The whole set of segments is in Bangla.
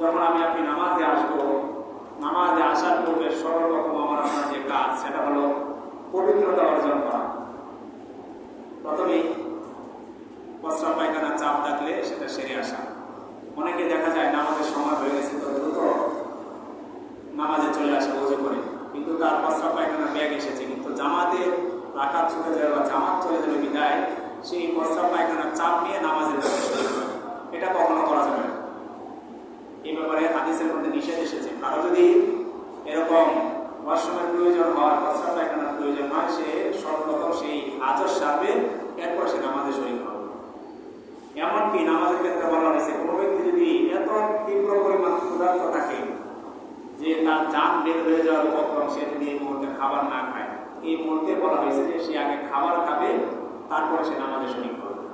যখন আমি আপনি নামাজে আসব, নামাজে আসার পূর্বে সর্বপ্রথম আমার আপনার যে কাজ, সেটা হলো পবিত্রতা অর্জন করা। প্রথমেই প্রস্রাব পায়খানা, চাপ থাকলে সেটা সেরে আসা। অনেকে দেখা যায় নামাজের সময় হয়ে গেছে তো দ্রুত নামাজে চলে আসে ওজু করে। কিন্তু তার প্রস্রাব পায়খানা ব্যাগ এসেছে। কিন্তু জামাতে রাখাত চলে যাবে বা জামাত চলে যাবে বিদায়, সেই প্রস্রাব পায়খানার চাপ নিয়ে নামাজের। এটা কখনো করা যাবে না। এই ব্যাপারে হাদিসের মধ্যে নিষেধ এসেছে। কারও যদি এরকম ওয়াশরুমের প্রয়োজন হয় প্রস্রাব পায়খানার প্রয়োজন হয়, সে সর্বপ্রথম সেই আজর সারবে, এরপর সে নামাজে শরীর হবে। এমনকি নামাজের ক্ষেত্রে বলা হয়েছে, কোনো ব্যক্তি যদি এত তীব্র পরিমাণ ক্ষুধার্ত থাকে যে তার যান বের হয়ে যাওয়ার উপক্রম সে যদি এই মুহূর্তে খাবার না খায়, এই মুহূর্তে বলা হয়েছে যে সে আগে খাবার খাবে তারপরে সে নামাজে শরীর করবে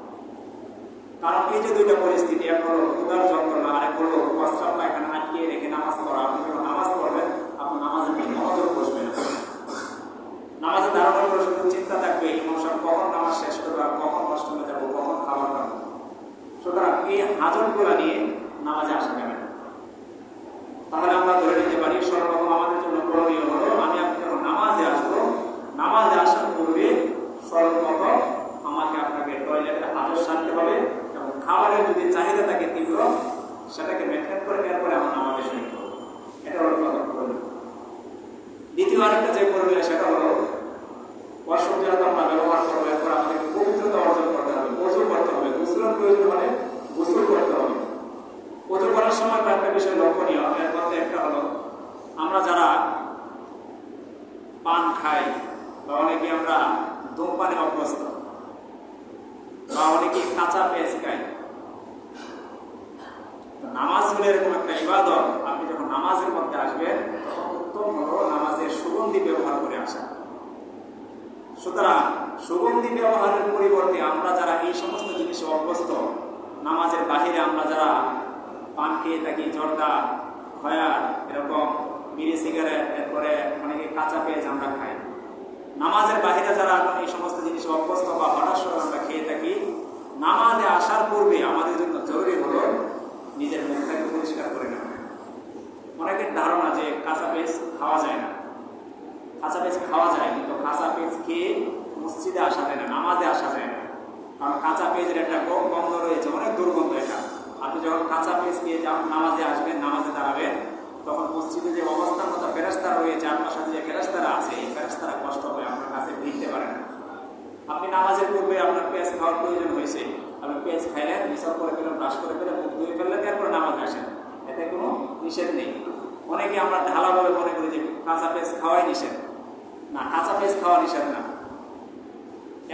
কারণ এই যে দুইটা পরিস্থিতি, এক হলো ক্ষুধার যন্ত্রণা, আর এক হলো প্রস্রাব পায়খানা, আটকিয়ে রেখে নামাজ পড়া। আপনি যখন নামাজ পড়বেন, আপনার নামাজের প্রতি মনোযোগ বসবে না। নামাজে দাঁড়ানোর পরে শুধু চিন্তা থাকবে ইমাম সাহেব কখন নামাজ শেষ করবে, আর কখন অষ্টমে যাব, কখন খাবার খাব সুতরাং এই হাজতগুলা নিয়ে নামাজে আসা যাবে তাহলে আমরা ধরে নিতে পারি, সর্বপ্রথম আমাদের জন্য করণীয় হলো, আমি আপনি যখন নামাজে আসব নামাজে আসার পূর্বে সর্বপ্রথম আমাকে আপনাকে টয়লেটে হাজত সারতে হবে এবং খাবারের যদি চাহিদা থাকে তীব্র সেটাকে মেনটেন করে এরপরে আমার নামাজে শুরু করব এটা হলো প্রথম করণীয় আরেকটা যে করণীয় সেটা হলো যেহেতু আমরা ব্যবহার করব এরপর আমাদেরকে পবিত্রতা অর্জন করতে হবে, গোসল করতে হবে। গোসলের প্রয়োজন হলে গোসল করতে হবে। অজু করার সময় কয়েকটা বিষয় লক্ষণীয় এর মধ্যে একটা হলো, আমরা যারা পান খাই, বা অনেকে আমরা ধূমপানে অভ্যস্ত, বা অনেকে কাঁচা পেঁয়াজ খাই নামাজ হলে এরকম একটা ইবাদত, আপনি যখন নামাজের মধ্যে আসবেন সুগন্ধি ব্যবহার করে আসা সুতরাং সুগন্ধি ব্যবহারের পরিবর্তে আমরা যারা এই সমস্ত জিনিসে অভ্যস্ত, নামাজের বাহিরে আমরা যারা পান খেয়ে থাকি, জর্দা, খয়ার, এরকম বিড়ি, সিগারেট, এরপরে অনেকে কাঁচা পেঁয়াজ আমরা খাই। নামাজের বাহিরে যারা এই সমস্ত জিনিস অভ্যস্ত বা হঠাৎ আমরা খেয়ে থাকি, নামাজে আসার পূর্বে আমাদের জন্য জরুরি হলো নিজের মুখটাকে পরিষ্কার করে নেওয়া। অনেকের ধারণা যে কাঁচা পেঁয়াজ খাওয়া যায় না। কাঁচা পেঁয়াজ খাওয়া যায়, কিন্তু কাঁচা পেঁয়াজ খেয়ে মসজিদে আসা যায় না, নামাজে আসা যায় না। কারণ কাঁচা পেঁয়াজের একটা গন্ধ রয়েছে, অনেক দুর্গন্ধ এটা। আপনি যখন কাঁচা পেঁয়াজ খেয়ে যা- নামাজে আসবেন, নামাজে দাঁড়াবেন, তখন মসজিদে যে অবস্থার মতো ফেরাস্তারা রয়েছে আপনার সাথে যে ফেরাস্তারা আছে, এই ফেরাস্তারা কষ্ট হয়ে আপনার কাছে ভিড়তে পারে না। আপনি নামাজের পূর্বে আপনার পেঁয়াজ খাওয়ার প্রয়োজন হয়েছে। আপনি পেঁয়াজ খাইলেন হিসাব করে ফেলেন ব্রাশ করে ফেলেন মুখ ধুয়ে ফেললেন তারপরে নামাজে আসেন। এতে কোনো নিষেধ নেই। অনেকে আমরা ঢালাভাবে মনে করি যে কাঁচা পেঁয়াজ খাওয়াই নিষেধ। না, কাঁচা পেঁয়াজ খাওয়া নিষেধ না।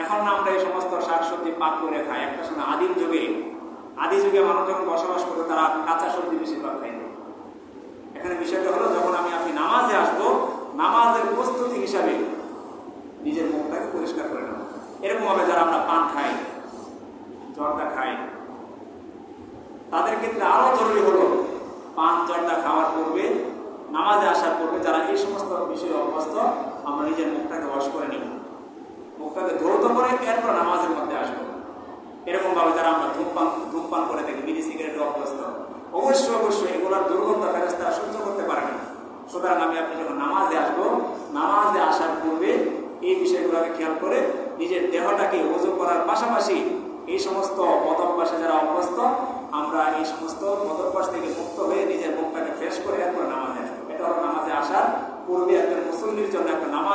এখন না আমরা এই সমস্ত শাকসবজি পাক করে খাই। একটা সময় আদিম যুগে, আদি যুগে মানুষ যখন বসবাস করতো, তারা কাঁচা সবজি বেশিরভাগ খাইত। এখানে বিষয়টা হলো, যখন আমি আপনি নামাজে আসব, নামাজের প্রস্তুতি হিসাবে নিজের মুখটাকে পরিষ্কার করে নেব। এরকম ভাবে যারা আমরা পান খাই, জর্দা খাই, তাদের ক্ষেত্রে আরও জরুরি হলো, পান, জর্দা খাওয়ার পূর্বে, নামাজে আসার পূর্বে যারা এই সমস্ত বিষয়ে অভ্যস্ত নিজের মুখটাকে ওয়াশ করে নিব। মুখটাকে ধৌত করে এরপর নামাজের মধ্যে আসব। এরকম ভাবে যারা আমরা ধূমপান ধূমপান করে থাকি, বিড়ি, সিগারেট অভ্যস্ত অবশ্যই অবশ্যই এগুলোর দুর্গন্ধ ফেরস্তা সহ্য করতে পারে না। সুতরাং আমি আপনি যখন নামাজে আসব, নামাজে আসার পূর্বে এই বিষয়গুলোকে খেয়াল করে নিজের দেহটাকে ওজু করার পাশাপাশি এই সমস্ত মতভ্যাসে যারা অভ্যস্ত, আমরা এই সমস্ত মতভ্যাস থেকে মুক্ত হয়ে নিজের মুখটাকে ফ্রেশ করে এরপর নামাজে আসব। এটা হলো নামাজে আসার পূর্বে একজন মুসল্লির জন্য একটা নামাজ